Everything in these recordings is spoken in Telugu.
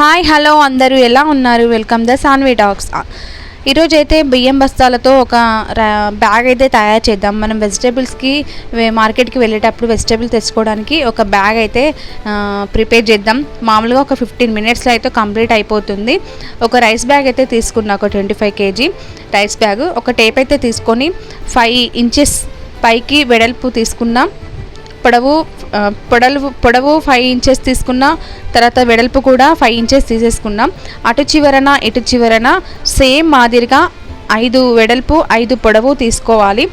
హాయ్ హలో అందరూ ఎలా ఉన్నారు? వెల్కమ్ ద సాన్వి టాక్స్ ఈరోజు అయితే బియ్యం బస్తాలతో ఒక బ్యాగ్ అయితే తయారు చేద్దాం. మనం వెజిటేబుల్స్కి మార్కెట్కి వెళ్ళేటప్పుడు వెజిటేబుల్ తెచ్చుకోవడానికి ఒక బ్యాగ్ అయితే ప్రిపేర్ చేద్దాం. మామూలుగా ఒక ఫిఫ్టీన్ మినిట్స్లో అయితే కంప్లీట్ అయిపోతుంది. ఒక రైస్ బ్యాగ్ అయితే తీసుకున్నా ఒక twenty five KG rice bag ఒక టేప్ అయితే తీసుకొని ఫైవ్ ఇంచెస్ పైకి వెడల్పు తీసుకున్నాం. పొడవు పొడలు పొడవు పొడవు ఫైవ్ ఇంచెస్ తీసుకున్న తర్వాత వెడల్పు కూడా ఫైవ్ ఇంచెస్ తీసేసుకున్నాం. అటు చివరన ఇటు చివరన సేమ్ మాదిరిగా ఐదు వెడల్పు ఐదు పొడవు తీసుకోవాలి.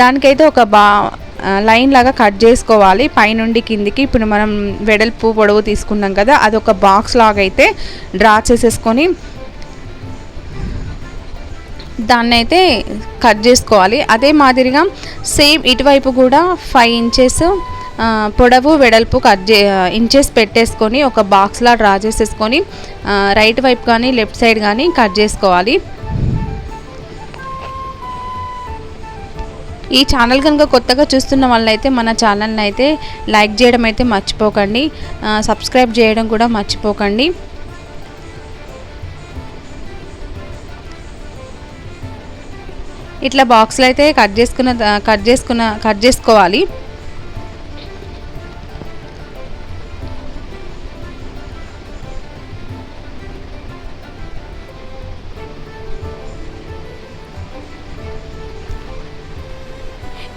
దానికైతే ఒక బా లైన్ లాగా కట్ చేసుకోవాలి. పైనుండి కిందికి ఇప్పుడు మనం వెడల్పు పొడవు తీసుకున్నాం కదా అది ఒక బాక్స్ లాగా అయితే డ్రా చేసేసుకొని దాన్ని అయితే కట్ చేసుకోవాలి. అదే మాదిరిగా సేమ్ ఇటువైపు కూడా ఫైవ్ ఇంచెస్ పొడవు వెడల్పు కట్ చే ఇంచెస్ పెట్టేసుకొని ఒక బాక్స్లా డ్రా చేసేసుకొని రైట్ వైపు కానీ లెఫ్ట్ సైడ్ కానీ కట్ చేసుకోవాలి. ఈ ఛానల్ కనుక కొత్తగా చూస్తున్న వాళ్ళైతే మన ఛానల్ని అయితే లైక్ చేయడం అయితే మర్చిపోకండి. సబ్స్క్రైబ్ చేయడం కూడా మర్చిపోకండి. ఇట్లా బాక్స్లో అయితే కట్ చేసుకున్న కట్ చేసుకున్న కట్ చేసుకోవాలి.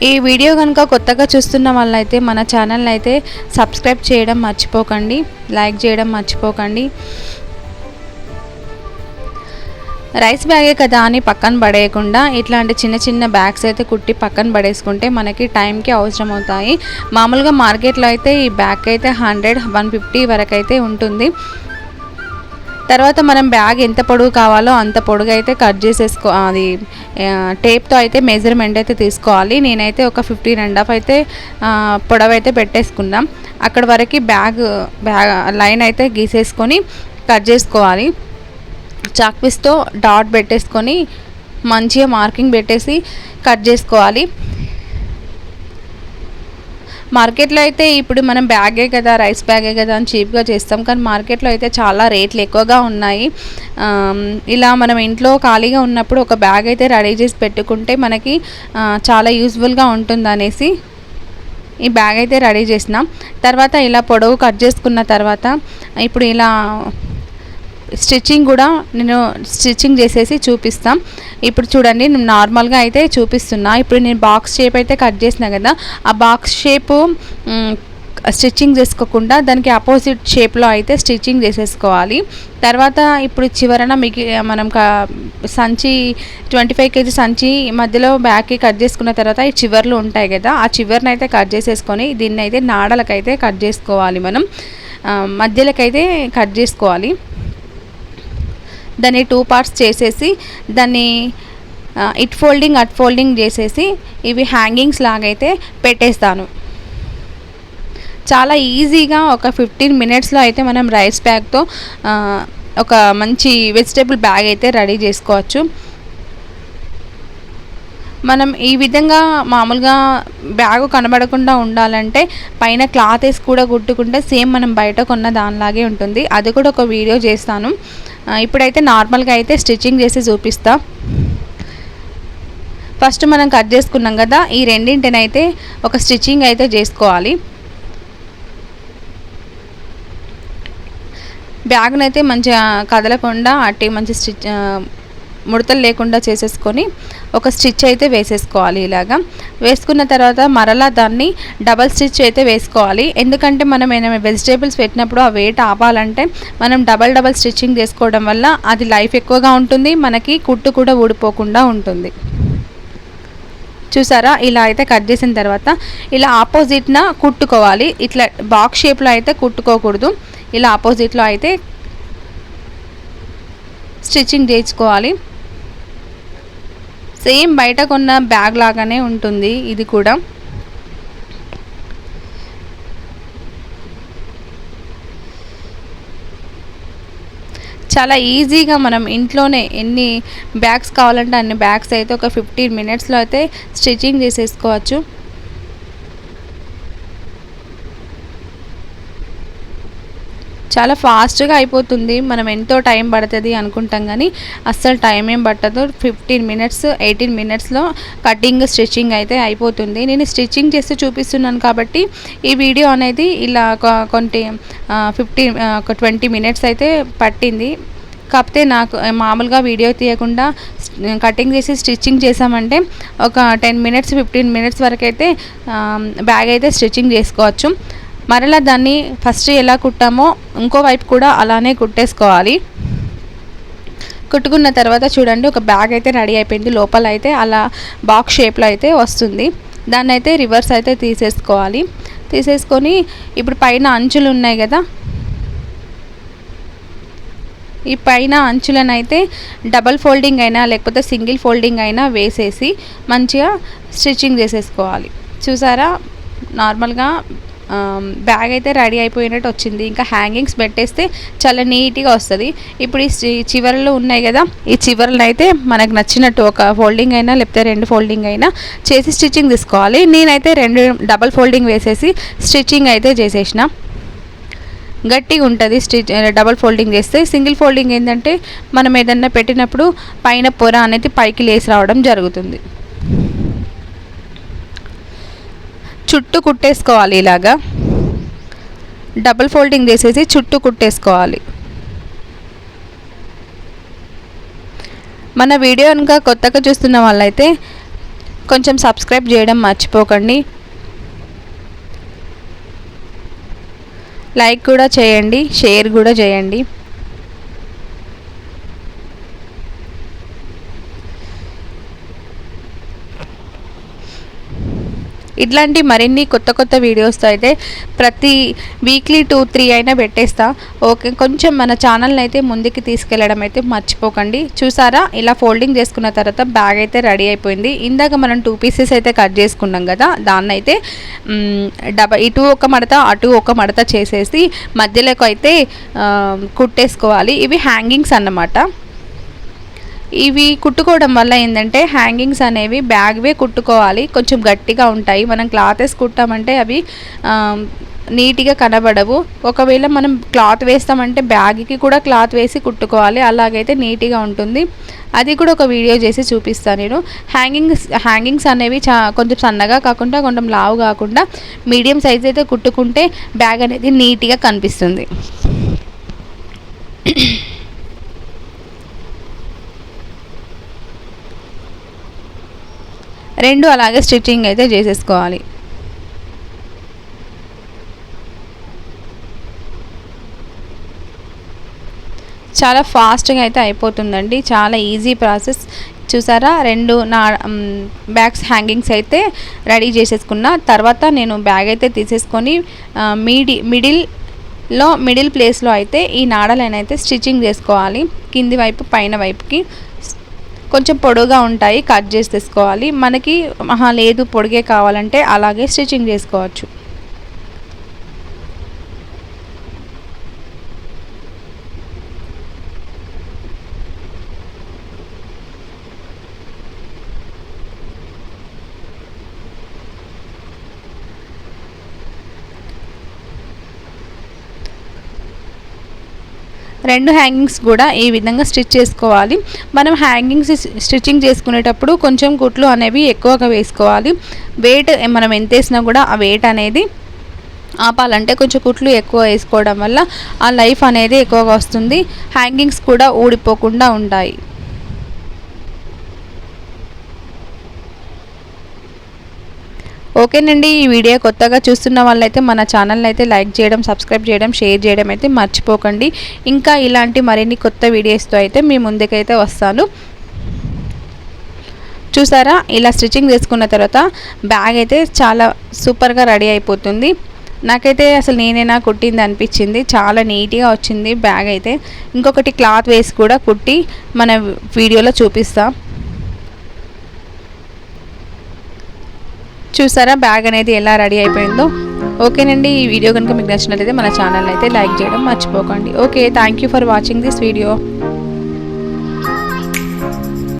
ఈ వీడియో కనుక కొత్తగా చూస్తున్న వాళ్ళైతే మన ఛానల్ అయితే సబ్స్క్రైబ్ చేయడం మర్చిపోకండి లైక్ చేయడం మర్చిపోకండి. రైస్ బ్యాగే కదా అని పక్కన పడేయకుండా ఇట్లాంటి చిన్న చిన్న బ్యాగ్స్ అయితే కుట్టి పక్కన పడేసుకుంటే మనకి టైంకి అవసరం అవుతాయి మామూలుగా మార్కెట్లో అయితే ఈ బ్యాగ్ అయితే హండ్రెడ్ వన్ ఫిఫ్టీ వరకు అయితే ఉంటుంది. తర్వాత మనం బ్యాగ్ ఎంత పొడుగు కావాలో అంత పొడుగు అయితే కట్ చేసేసుకో అది టేప్తో అయితే మెజర్మెంట్ అయితే తీసుకోవాలి. నేనైతే ఒక ఫిఫ్టీన్ అండ్ హాఫ్ అయితే పొడవైతే పొడవు అయితే పెట్టేసుకున్నాం అక్కడ వరకు బ్యాగ్ బ్యాగ్ లైన్ అయితే గీసేసుకొని కట్ చేసుకోవాలి. చాక్పీస్తో డాట్ పెట్టేసుకొని మంచిగా మార్కింగ్ పెట్టేసి కట్ చేసుకోవాలి. మార్కెట్లో అయితే ఇప్పుడు మనం బ్యాగే కదా రైస్ బ్యాగే కదా అని చీప్గా చేస్తాం. కానీ మార్కెట్లో అయితే చాలా రేట్లు ఎక్కువగా ఉన్నాయి. ఇలా మనం ఇంట్లో ఖాళీగా ఉన్నప్పుడు ఒక బ్యాగ్ అయితే రెడీ చేసి పెట్టుకుంటే మనకి చాలా యూజ్ఫుల్గా ఉంటుంది అనేసి ఈ బ్యాగ్ అయితే రెడీ చేసినాం. తర్వాత ఇలా పొడవు కట్ చేసుకున్న తర్వాత ఇప్పుడు ఇలా స్టిచ్చింగ్ కూడా నేను స్టిచ్చింగ్ చేసేసి చూపిస్తాం. ఇప్పుడు చూడండి నేను నార్మల్గా అయితే చూపిస్తున్నా. ఇప్పుడు నేను బాక్స్ షేప్ అయితే కట్ చేసిన కదా ఆ బాక్స్ షేపు స్టిచ్చింగ్ చేసుకోకుండా దానికి అపోజిట్ షేప్లో అయితే స్టిచ్చింగ్ చేసేసుకోవాలి. తర్వాత ఇప్పుడు చివరన మిగి మనం సంచి ట్వంటీ ఫైవ్ కేజీ సంచి మధ్యలో బ్యాక్కి కట్ చేసుకున్న తర్వాత ఈ చివర్లు ఉంటాయి కదా ఆ చివరిని అయితే కట్ చేసేసుకొని దీన్ని అయితే నాడలకైతే కట్ చేసుకోవాలి మనం. ఆ, మధ్యలోకైతే కట్ చేసుకోవాలి. దాన్ని టూ పార్ట్స్ చేసేసి దాన్ని ఇట్ ఫోల్డింగ్ అట్ ఫోల్డింగ్ చేసేసి ఇవి హ్యాంగింగ్స్ లాగైతే పెట్టేస్తాను. చాలా ఈజీగా ఒక ఫిఫ్టీన్ మినిట్స్లో అయితే మనం రైస్ బ్యాగ్తో ఒక మంచి వెజిటేబుల్ బ్యాగ్ అయితే రెడీ చేసుకోవచ్చు. మనం ఈ విధంగా మామూలుగా బ్యాగ్ కనబడకుండా ఉండాలంటే పైన క్లాత్ వేసి కూడా కుట్టుకుంటే సేమ్ మనం బయట కొన్న దానిలాగే ఉంటుంది. అది కూడా ఒక వీడియో చేస్తాను. ఇప్పుడైతే నార్మల్గా అయితే స్టిచ్చింగ్ చేసి చూపిస్తా. ఫస్ట్ మనం కట్ చేసుకున్నాం కదా ఈ రెండింటినైతే ఒక స్టిచ్చింగ్ అయితే చేసుకోవాలి. బ్యాగ్నైతే మంచిగా కదలకుండా అట్టి మంచి స్టిచ్ ముడతలు లేకుండా చేసేసుకొని ఒక స్టిచ్ అయితే వేసేసుకోవాలి ఇలాగా. వేసుకున్న తర్వాత మరలా దాన్ని డబల్ స్టిచ్ అయితే వేసుకోవాలి. ఎందుకంటే మనం ఏమైనా వెజిటేబుల్స్ పెట్టినప్పుడు ఆ వెయిట్ ఆపాలంటే మనం డబల్ డబల్ స్టిచ్చింగ్ చేసుకోవడం వల్ల అది లైఫ్ ఎక్కువగా ఉంటుంది మనకి కుట్టు కూడా ఊడిపోకుండా ఉంటుంది. చూసారా? ఇలా అయితే కట్ చేసిన తర్వాత ఇలా ఆపోజిట్న కుట్టుకోవాలి. ఇట్లా బాక్స్ షేప్లో అయితే కుట్టుకోకూడదు. ఇలా ఆపోజిట్లో అయితే స్టిచ్చింగ్ చేయించుకోవాలి. సేమ్ బయట కొన్న బ్యాగ్ లాగానే ఉంటుంది ఇది కూడా. చాలా ఈజీగా మనం ఇంట్లోనే ఎన్ని బ్యాగ్స్ కావాలంటే అన్ని బ్యాగ్స్ అయితే ఒక ఫిఫ్టీన్ మినిట్స్లో అయితే స్టిచ్చింగ్ చేసేసుకోవచ్చు. చాలా ఫాస్ట్గా అయిపోతుంది. మనం ఎంతో టైం పడుతుంది అనుకుంటాం కానీ అస్సలు టైం ఏం పట్టదు. ఫిఫ్టీన్ మినిట్స్ ఎయిటీన్ మినిట్స్లో కటింగ్ స్టిచ్చింగ్ అయితే అయిపోతుంది. నేను స్టిచ్చింగ్ చేస్తూ చూపిస్తున్నాను కాబట్టి ఈ వీడియో అనేది ఇలా కొన్ని ఫిఫ్టీన్ ఒక ట్వంటీ మినిట్స్ అయితే పట్టింది. కాకపోతే నాకు మామూలుగా వీడియో తీయకుండా కటింగ్ చేసి స్టిచ్చింగ్ చేసామంటే ఒక టెన్ మినిట్స్ ఫిఫ్టీన్ మినిట్స్ వరకు అయితే బ్యాగ్ అయితే స్టిచ్చింగ్ చేసుకోవచ్చు. మరలా దాన్ని ఫస్ట్ ఎలా కుట్టామో ఇంకో వైపు కూడా అలానే కుట్టేసుకోవాలి. కుట్టుకున్న తర్వాత చూడండి ఒక బ్యాగ్ అయితే రెడీ అయిపోయింది. లోపల అయితే అలా బాక్స్ షేప్లో అయితే వస్తుంది. దాన్ని అయితే రివర్స్ అయితే తీసేసుకోవాలి. తీసేసుకొని ఇప్పుడు పైన అంచులు ఉన్నాయి కదా? ఈ పైన అంచులనైతే డబల్ ఫోల్డింగ్ అయినా లేకపోతే సింగిల్ ఫోల్డింగ్ అయినా వేసేసి మంచిగా స్టిచ్చింగ్ చేసేసుకోవాలి. చూసారా? నార్మల్గా బ్యాగ్ అయితే రెడీ అయిపోయినట్టు వచ్చింది. ఇంకా హ్యాంగింగ్స్ పెట్టేస్తే చాలా నీట్గా వస్తుంది. ఇప్పుడు ఈ చివరలు ఉన్నాయి కదా ఈ చివరలు అయితే మనకు నచ్చినట్టు ఒక ఫోల్డింగ్ అయినా లేకపోతే రెండు ఫోల్డింగ్ అయినా చేసి స్టిచ్చింగ్ తీసుకోవాలి. నేనైతే రెండు డబల్ ఫోల్డింగ్ వేసేసి స్టిచ్చింగ్ అయితే చేసేసిన. గట్టిగా ఉంటుంది స్టిచ్ డబల్ ఫోల్డింగ్ చేస్తే. సింగిల్ ఫోల్డింగ్ ఏంటంటే మనం ఏదన్నా పెట్టినప్పుడు పైన పొర అనేది పైకి లేసి రావడం జరుగుతుంది. చుట్టూ కుట్టేసుకోవాలి ఇలాగా. డబుల్ ఫోల్డింగ్ చేసేసి చుట్టూ కుట్టేసుకోవాలి. మన వీడియో కనుక కొత్తగా చూస్తున్న వాళ్ళైతే కొంచెం సబ్స్క్రైబ్ చేయడం మర్చిపోకండి. లైక్ కూడా చేయండి షేర్ కూడా చేయండి. ఇట్లాంటి మరిన్ని కొత్త కొత్త వీడియోస్తో అయితే ప్రతి వీక్లీ టూ త్రీ అయినా పెట్టేస్తా. ఓకే కొంచెం మన ఛానల్ని అయితే ముందుకి తీసుకెళ్ళడం అయితే మర్చిపోకండి. చూసారా? ఇలా ఫోల్డింగ్ చేసుకున్న తర్వాత బ్యాగ్ అయితే రెడీ అయిపోయింది. ఇందాక మనం టూ పీసెస్ అయితే కట్ చేసుకున్నాం కదా దాన్ని అయితే డబ ఇటు ఒక మడత అటు ఒక మడత చేసేసి మధ్యలోకి అయితే కుట్టేసుకోవాలి. ఇవి హ్యాంగింగ్స్ అన్నమాట. ఇవి కుట్టుకోవడం వల్ల ఏంటంటే హ్యాంగింగ్స్ అనేవి బ్యాగ్వే కుట్టుకోవాలి. కొంచెం గట్టిగా ఉంటాయి. మనం క్లాతెస్ కుట్టామంటే అవి నీట్గా కనబడవు. ఒకవేళ మనం క్లాత్ వేస్తామంటే బ్యాగ్కి కూడా క్లాత్ వేసి కుట్టుకోవాలి. అలాగైతే నీట్గా ఉంటుంది. అది కూడా ఒక వీడియో చేసి చూపిస్తాను నేను. హ్యాంగింగ్స్ హ్యాంగింగ్స్ అనేవి చా కొంచెం సన్నగా కాకుండా కొంచెం లావు కాకుండా మీడియం సైజ్ అయితే కుట్టుకుంటే బ్యాగ్ అనేది నీట్గా కనిపిస్తుంది. రెండు అలాగే స్టిచ్చింగ్ అయితే చేసేసుకోవాలి. చాలా ఫాస్ట్గా అయితే అయిపోతుందండి. చాలా ఈజీ ప్రాసెస్. చూసారా? రెండు నా బ్యాగ్స్ హ్యాంగింగ్స్ అయితే రెడీ చేసేసుకున్న. తర్వాత నేను బ్యాగ్ అయితే తీసేసుకొని మీడి మిడిల్లో మిడిల్ ప్లేస్లో అయితే ఈ నాడలైన అయితే స్టిచ్చింగ్ చేసుకోవాలి. కింది వైపు పైన వైపుకి. కొంచెం పొడవుగా ఉంటాయి కట్ చేసి తీసుకోవాలి మనకి మహా లేదు పొడిగే కావాలంటే అలాగే స్టిచ్చింగ్ చేసుకోవచ్చు. రెండు హ్యాంగింగ్స్ కూడా ఈ విధంగా స్టిచ్ చేసుకోవాలి. మనం హ్యాంగింగ్స్ స్టిచ్చింగ్ చేసుకునేటప్పుడు కొంచెం కుట్లు అనేవి ఎక్కువగా వేసుకోవాలి. వెయిట్ మనం ఎంత వేసినా కూడా ఆ వెయిట్ అనేది ఆపాలంటే కొంచెం కుట్లు ఎక్కువ వేసుకోవడం వల్ల ఆ లైఫ్ అనేది ఎక్కువగా వస్తుంది. హ్యాంగింగ్స్ కూడా ఊడిపోకుండా ఉంటాయి. ఓకేనండి ఈ వీడియో కొత్తగా చూస్తున్న వాళ్ళైతే మన ఛానల్ని అయితే లైక్ చేయడం సబ్స్క్రైబ్ చేయడం షేర్ చేయడం అయితే మర్చిపోకండి. ఇంకా ఇలాంటి మరిన్ని కొత్త వీడియోస్తో అయితే మీ ముందుకైతే వస్తాను. చూసారా ఇలా స్టిచ్చింగ్ చేసుకున్న తర్వాత బ్యాగ్ అయితే చాలా సూపర్గా రెడీ అయిపోతుంది. నాకైతే అసలు నేనైనా కుట్టింది అనిపించింది. చాలా నీట్గా వచ్చింది బ్యాగ్ అయితే. ఇంకొకటి క్లాత్ వేసి కూడా కుట్టి మన వీడియోలో చూపిస్తాను చూసారా? బ్యాగ్ అనేది ఎలా రెడీ అయిపోయిందో? ఓకేనండి ఈ వీడియో కనుక మీకు నచ్చినట్లయితే మన ఛానల్ అయితే లైక్ చేయడం మర్చిపోకండి. Okay thank you for watching this video